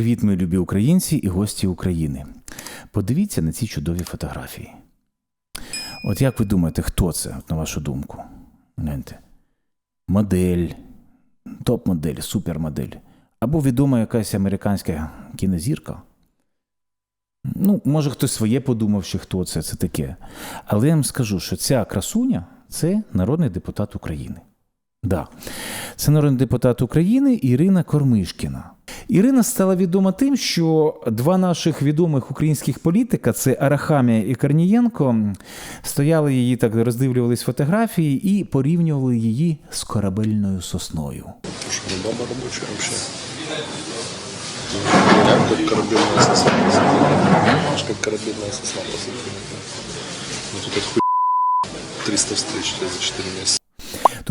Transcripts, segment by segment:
Привіт, мої любі українці і гості України. Подивіться на ці чудові фотографії. От як ви думаєте, хто це, на вашу думку? Гляньте. Модель, топ-модель, супермодель. Або відома якась американська кінозірка. Ну, може, хтось своє подумав, що хто це, це таке. Але я вам скажу, що ця красуня це народний депутат України. Да. Це народний депутат України Ірина Кормишкіна. Ірина стала відома тим, що два наших відомих українських політика це Арахамія і Корнієнко, стояли її так, роздивлювались фотографії і порівнювали її з корабельною сосною. Что, ну, баба рабочая вообще. Как, как сосна. Знаешь, как сосна, по сути. Ну тут хуй 300 встреч за 4 месяца.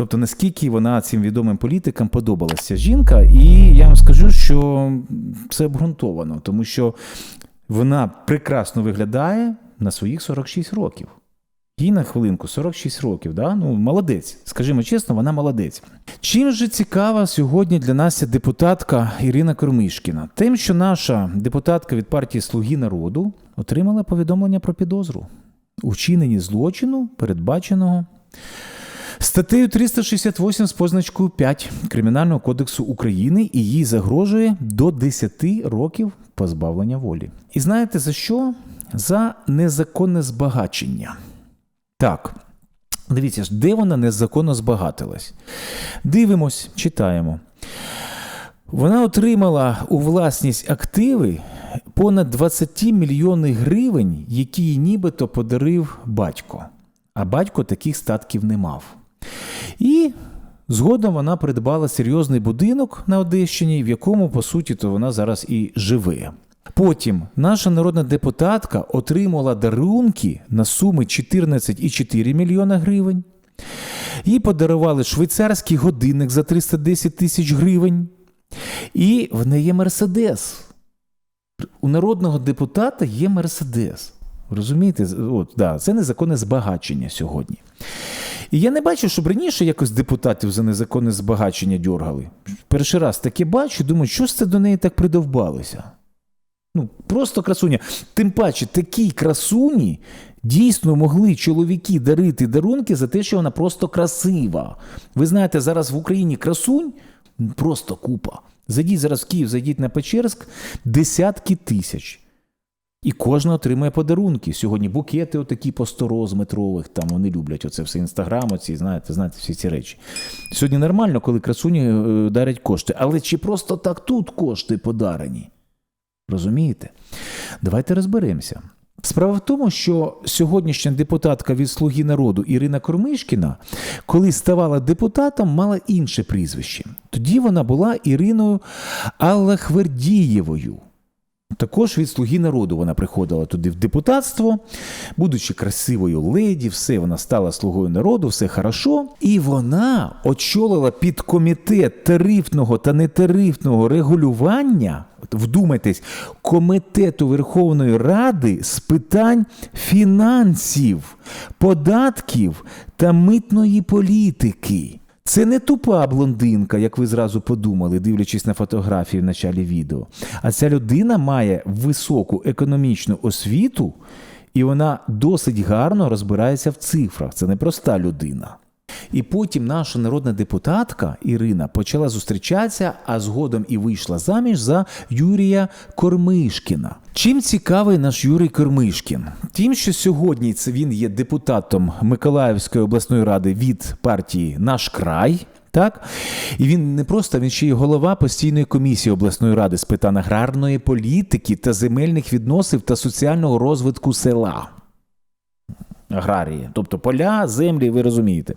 Тобто, наскільки вона цим відомим політикам подобалася жінка, і я вам скажу, що це обґрунтовано, тому що вона прекрасно виглядає на своїх 46 років. Їй на хвилинку 46 років, да? ну молодець. Скажімо чесно, вона молодець. Чим же цікава сьогодні для нас депутатка Ірина Кормишкіна? Тим, що наша депутатка від партії Слуги народу отримала повідомлення про підозру у вчиненні злочину, передбаченого Статтею 368 з позначкою 5 Кримінального кодексу України і їй загрожує до 10 років позбавлення волі. І знаєте за що? За незаконне збагачення. Так, дивіться, ж, де вона незаконно збагатилась? Дивимось, читаємо. Вона отримала у власність активи понад 20 мільйонів гривень, які їй нібито подарив батько. А батько таких статків не мав. І згодом вона придбала серйозний будинок на Одещині, в якому, по суті, то вона зараз і живе. Потім наша народна депутатка отримала дарунки на суми 14,4 мільйона гривень. Їй подарували швейцарський годинник за 310 тисяч гривень. І в неї Мерседес. У народного депутата є Мерседес. Розумієте? От, да, Це незаконне збагачення сьогодні. І я не бачу, щоб раніше якось депутатів за незаконне збагачення дьоргали. Перший раз таке бачу, думаю, що ж це до неї так придовбалося? Ну, просто красуня. Тим паче, такій красуні дійсно могли чоловіки дарити дарунки за те, що вона просто красива. Ви знаєте, зараз в Україні красунь просто купа. Зайдіть зараз в Київ, зайдіть на Печерськ, десятки тисяч. І кожен отримує подарунки. Сьогодні букети отакі по 100 роз метрових, там вони люблять оце все інстаграм, оці, знаєте, знаєте, всі ці речі. Сьогодні нормально, коли красуні е, дарять кошти. Але чи просто так тут кошти подарені? Розумієте? Давайте розберемося. Справа в тому, що сьогоднішня депутатка від Слуги народу Ірина Кормишкіна, коли ставала депутатом, мала інше прізвище. Тоді вона була Іриною Аллахвердієвою. Також від слуги народу вона приходила туди в депутатство, будучи красивою леді, все вона стала слугою народу, все хорошо. І вона очолила підкомітет тарифного та нетарифного регулювання. Вдумайтесь, комітету Верховної Ради з питань фінансів, податків та митної політики. Це не тупа блондинка, як ви зразу подумали, дивлячись на фотографії в началі відео. А ця людина має високу економічну освіту, і вона досить гарно розбирається в цифрах. Це не проста людина. І потім наша народна депутатка Ірина почала зустрічатися, а згодом і вийшла заміж за Юрія Кормишкіна. Чим цікавий наш Юрій Кормишкін? Тим, що сьогодні це він є депутатом Миколаївської обласної ради від партії Наш край. Так, і він не просто він ще й голова постійної комісії обласної ради з питань аграрної політики та земельних відносин та соціального розвитку села аграрії, тобто поля, землі, ви розумієте.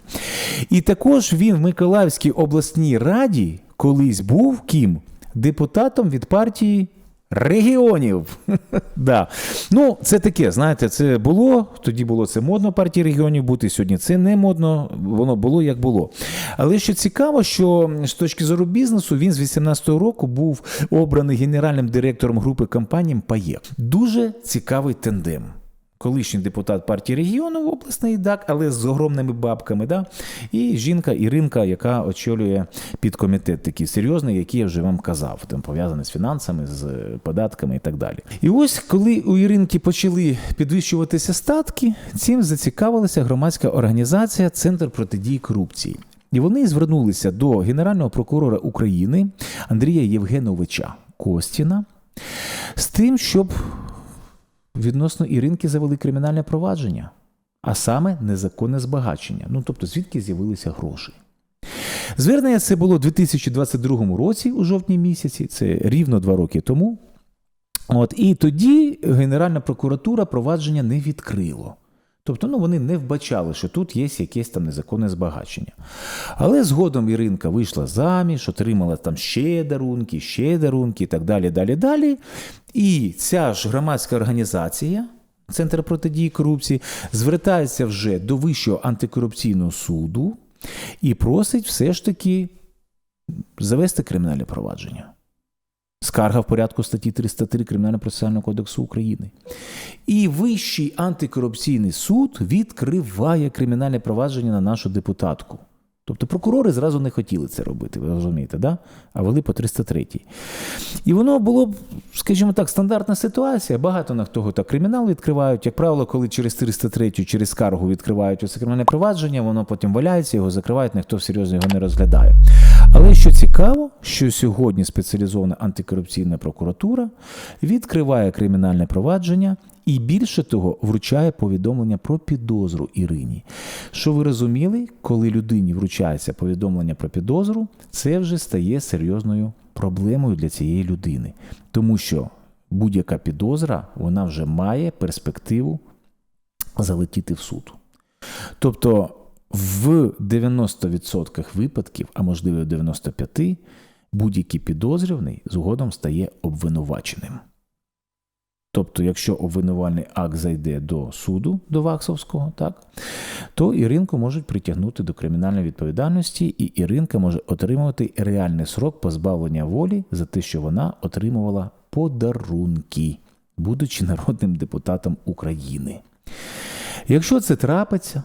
І також він в Миколаївській обласній раді колись був ким? Депутатом від партії. Регіонів. да. Ну, це таке, знаєте, це було, тоді було це модно партії регіонів бути, сьогодні це не модно, воно було як було. Але що цікаво, що з точки зору бізнесу він з 18-го року був обраний генеральним директором групи компаній ПАЄ. Дуже цікавий тендем. Колишній депутат партії регіону обласний, так, але з огромними бабками. Да? І жінка Іринка, яка очолює підкомітет такий серйозний, який я вже вам казав, там пов'язаний з фінансами, з податками і так далі. І ось коли у Іринки почали підвищуватися статки, цим зацікавилася громадська організація Центр протидії корупції. І вони звернулися до генерального прокурора України Андрія Євгеновича Костіна з тим, щоб відносно Іринки завели кримінальне провадження, а саме незаконне збагачення. Ну тобто, звідки з'явилися гроші. Звернення це було у 2022 році, у жовтні місяці, це рівно два роки тому. От, і тоді Генеральна прокуратура провадження не відкрило. Тобто ну, вони не вбачали, що тут є якесь там незаконне збагачення. Але згодом Іринка вийшла заміж, отримала там ще дарунки, ще дарунки і так далі, далі, далі. І ця ж громадська організація, Центр протидії корупції, звертається вже до Вищого антикорупційного суду і просить все ж таки завести кримінальне провадження. Скарга в порядку статті 303 Кримінального процесуального кодексу України. І Вищий антикорупційний суд відкриває кримінальне провадження на нашу депутатку. Тобто прокурори зразу не хотіли це робити, ви розумієте, да? а вели по 303. І воно було, скажімо так, стандартна ситуація. Багато на того так кримінал відкривають. Як правило, коли через 303, через скаргу відкривають оце кримінальне провадження, воно потім валяється, його закривають, ніхто серйозно його не розглядає. Але що цікаво, що сьогодні спеціалізована антикорупційна прокуратура відкриває кримінальне провадження і більше того вручає повідомлення про підозру Ірині. Що ви розуміли, коли людині вручається повідомлення про підозру, це вже стає серйозною проблемою для цієї людини, тому що будь-яка підозра вона вже має перспективу залетіти в суд. Тобто в 90% випадків, а можливо в 95%, будь-який підозрюваний згодом стає обвинуваченим. Тобто, якщо обвинувальний акт зайде до суду, до Ваксовського, так, то Іринку можуть притягнути до кримінальної відповідальності, і Іринка може отримувати реальний срок позбавлення волі за те, що вона отримувала подарунки, будучи народним депутатом України. Якщо це трапиться,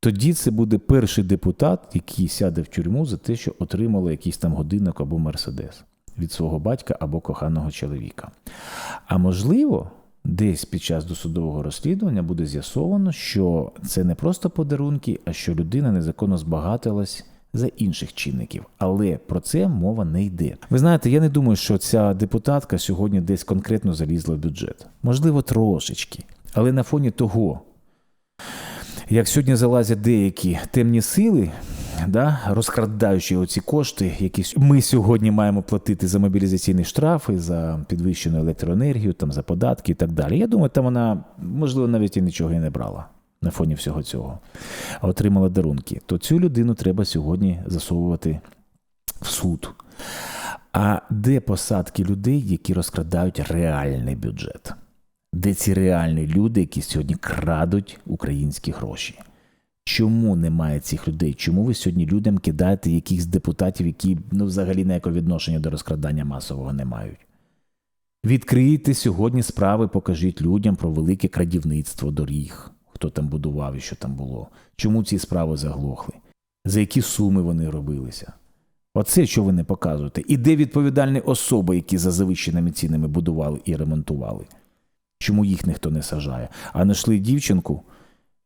тоді це буде перший депутат, який сяде в тюрму за те, що отримало якийсь там годинник або мерседес від свого батька або коханого чоловіка. А можливо, десь під час досудового розслідування буде з'ясовано, що це не просто подарунки, а що людина незаконно збагатилась. За інших чинників, але про це мова не йде. Ви знаєте, я не думаю, що ця депутатка сьогодні десь конкретно залізла в бюджет. Можливо, трошечки. Але на фоні того, як сьогодні залазять деякі темні сили, да, розкрадаючи оці кошти, які ми сьогодні маємо платити за мобілізаційні штрафи, за підвищену електроенергію, там, за податки і так далі. Я думаю, там вона, можливо, навіть і нічого і не брала на фоні всього цього, а отримала дарунки. То цю людину треба сьогодні засовувати в суд. А де посадки людей, які розкрадають реальний бюджет? Де ці реальні люди, які сьогодні крадуть українські гроші? Чому немає цих людей? Чому ви сьогодні людям кидаєте якихось депутатів, які ну, взагалі ніякого відношення до розкрадання масового не мають? Відкрийте сьогодні справи, покажіть людям про велике крадівництво доріг, хто там будував і що там було. Чому ці справи заглохли? За які суми вони робилися? Оце, що ви не показуєте. І де відповідальні особи, які за завищеними цінами будували і ремонтували? Чому їх ніхто не сажає? А знайшли дівчинку,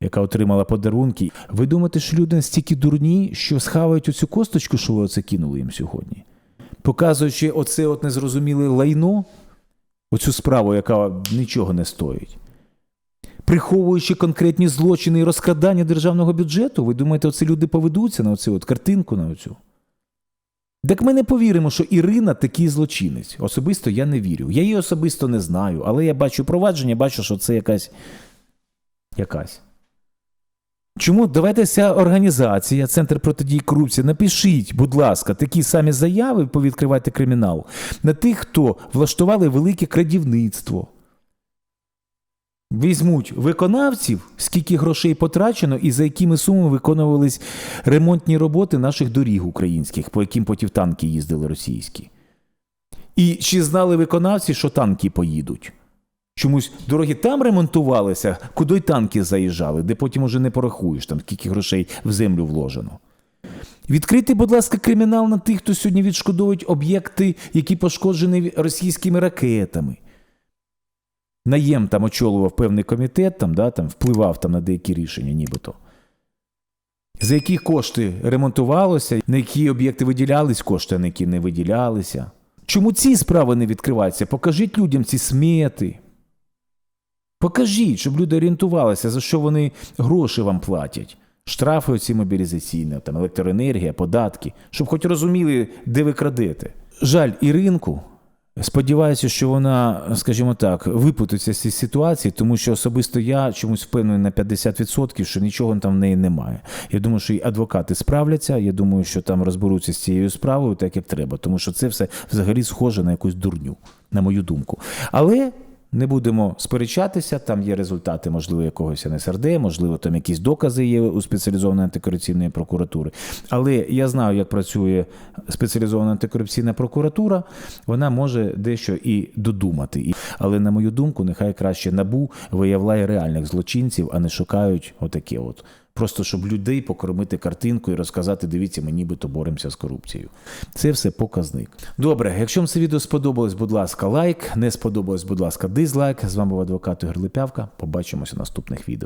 яка отримала подарунки. Ви думаєте, що люди настільки дурні, що схавають оцю косточку, що ви оце кинули їм сьогодні? Показуючи оце от незрозуміле лайно, оцю справу, яка нічого не стоїть. Приховуючи конкретні злочини і розкрадання державного бюджету, ви думаєте, оці люди поведуться на оцю от картинку на оцю? Так ми не повіримо, що Ірина такий злочинець. Особисто я не вірю. Я її особисто не знаю, але я бачу провадження, бачу, що це якась. якась. Чому давайте ця організація, Центр протидії корупції, напишіть, будь ласка, такі самі заяви, повідкривайте кримінал на тих, хто влаштували велике крадівництво. Візьмуть виконавців, скільки грошей потрачено і за якими сумами виконувались ремонтні роботи наших доріг українських, по яким потім танки їздили російські. І чи знали виконавці, що танки поїдуть? Чомусь дороги там ремонтувалися, куди й танки заїжджали, де потім уже не порахуєш, там скільки грошей в землю вложено. Відкрити, будь ласка, кримінал на тих, хто сьогодні відшкодовують об'єкти, які пошкоджені російськими ракетами. Наєм там очолював певний комітет, там, да, там, впливав там, на деякі рішення, нібито. За які кошти ремонтувалося, на які об'єкти виділялись кошти, а на які не виділялися. Чому ці справи не відкриваються? Покажіть людям ці смети. Покажіть, щоб люди орієнтувалися, за що вони гроші вам платять. Штрафи оці мобілізаційні, там, електроенергія, податки, щоб хоч розуміли, де ви крадете. Жаль, і ринку. Сподіваюся, що вона, скажімо так, випутиться з цієї ситуації, тому що особисто я чомусь впевнений на 50%, що нічого там в неї немає. Я думаю, що і адвокати справляться. Я думаю, що там розберуться з цією справою так, як треба, тому що це все взагалі схоже на якусь дурню, на мою думку. Але не будемо сперечатися, там є результати, можливо, якогось НСРД, можливо, там якісь докази є у спеціалізованої антикорупційної прокуратури. Але я знаю, як працює спеціалізована антикорупційна прокуратура, вона може дещо і додумати. Але, на мою думку, нехай краще набу виявляє реальних злочинців, а не шукають отаке от. Просто щоб людей покормити картинкою і розказати, дивіться, ми нібито боремося з корупцією. Це все показник. Добре, якщо вам це відео сподобалось, будь ласка, лайк. Не сподобалось, будь ласка, дизлайк. З вами був адвокат Ігор. Побачимося в наступних відео.